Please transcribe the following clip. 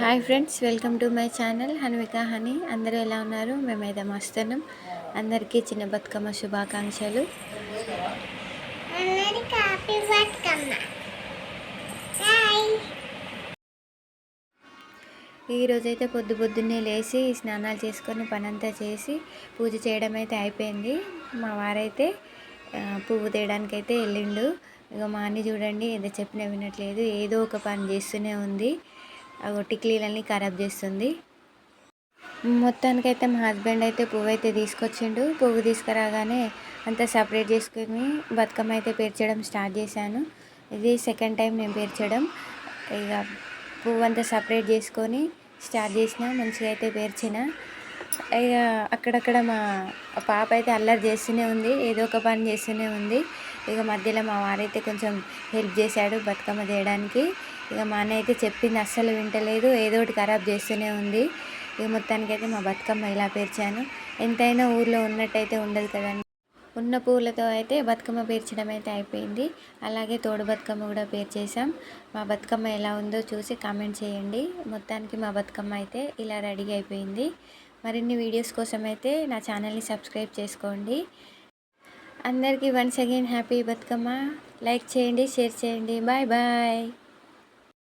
Hi friends welcome to my channel Hanvika Honey. అందరూ ఎలా ఉన్నారు? మేమైతే మస్తున్నాం అందరికీ చిన్న బతుకమ్మ శుభాకాంక్షలు. ఈరోజైతే పొద్దు పొద్దున్నే లేచి స్నానాలు చేసుకొని పనంతా చేసి పూజ చేయడం అయితే అయిపోయింది. మా వారైతే పువ్వు తేయడానికి అయితే వెళ్ళిండు ఇక మా అన్ని చూడండి ఏదో చెప్పినా వినట్లేదు. ఏదో ఒక పని చేస్తూనే ఉంది. టిక్లీలన్నీ ఖరాబ్ చేస్తుంది. మొత్తానికైతే మా హస్బెండ్ అయితే పువ్వు అయితే తీసుకొచ్చిండు. పువ్వు తీసుకురాగానే అంతా సపరేట్ చేసుకుని బతుకమ్మ అయితే పేర్చడం స్టార్ట్ చేశాను. ఇది సెకండ్ టైం నేను పేర్చడం. ఇక పువ్వు అంతా సపరేట్ చేసుకొని స్టార్ట్ చేసిన మంచిగా అయితే పేర్చిన. ఇక అక్కడక్కడ మా పాప అయితే అల్లరి చేస్తూనే ఉంది ఏదో ఒక పని చేస్తూనే ఉంది. ఇక మధ్యలో మా వారైతే కొంచెం హెల్ప్ చేశాడు బతుకమ్మ చేయడానికి ఇక మా అన్న అయితే చెప్పింది అస్సలు వింటలేదు ఏదో ఒకటి ఖరాబ్ చేస్తూనే ఉంది. ఇక మొత్తానికైతే మా బతుకమ్మ ఇలా పేర్చాను. ఎంతైనా ఊర్లో ఉన్నట్టయితే ఉండదు కదండి. ఉన్న పూలతో అయితే బతుకమ్మ పేర్చడం అయితే అయిపోయింది. అలాగే తోడు బతుకమ్మ కూడా పేర్చేసాం మా బతుకమ్మ ఎలా ఉందో చూసి కామెంట్ చేయండి. మొత్తానికి మా బతుకమ్మ అయితే ఇలా రెడీ అయిపోయింది. మరిన్ని వీడియోస్ కోసం అయితే నా ఛానల్ని సబ్స్క్రైబ్ చేసుకోండి. అందరికీ once again happy Bathukamma. Like చేయండి షేర్ చేయండి. Bye bye.